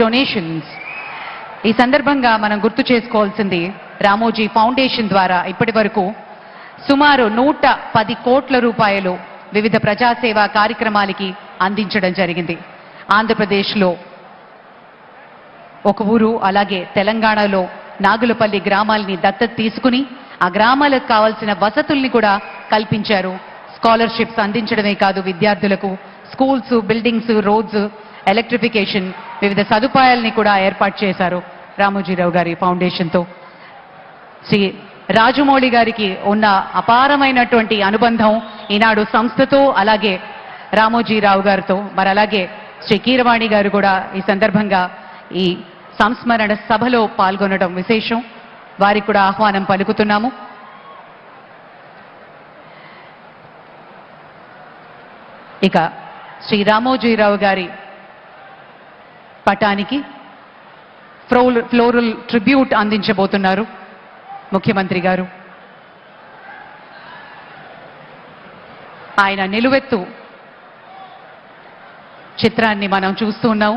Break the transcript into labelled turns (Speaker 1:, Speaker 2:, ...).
Speaker 1: Donations ఈ సందర్భంగా మనం గుర్తు చేసుకోవాల్సింది రామోజీ ఫౌండేషన్ ద్వారా ఇప్పటి వరకు సుమారు నూట పది కోట్ల రూపాయలు వివిధ ప్రజాసేవా కార్యక్రమాలకి అందించడం జరిగింది. ఆంధ్రప్రదేశ్లో ఒక ఊరు అలాగే తెలంగాణలో నాగులపల్లి గ్రామాల్ని దత్తత తీసుకుని ఆ గ్రామాలకు కావాల్సిన వసతుల్ని కూడా కల్పించారు. స్కాలర్షిప్స్ అందించడమే కాదు విద్యార్థులకు. స్కూల్స్ బిల్డింగ్స్ రోడ్స్ ఎలక్ట్రిఫికేషన్ వివిధ సదుపాయాల్ని కూడా ఏర్పాటు చేశారు రామోజీరావు గారి ఫౌండేషన్తో శ్రీ రాజమౌళి గారికి ఉన్న అపారమైనటువంటి అనుబంధం ఈనాడు సంస్థతో అలాగే రామోజీరావు గారితో. మరి అలాగే శ్రీ కీరవాణి గారు కూడా ఈ సందర్భంగా ఈ సంస్మరణ సభలో పాల్గొనడం విశేషం. వారికి కూడా ఆహ్వానం పలుకుతున్నాము. ఇక శ్రీ రామోజీరావు గారి పటానికి ఫ్లోరల్ ట్రిబ్యూట్ అందించబోతున్నారు ముఖ్యమంత్రి గారు. ఆయన నిలువెత్తు చిత్రాన్ని మనం చూస్తూ ఉన్నాం.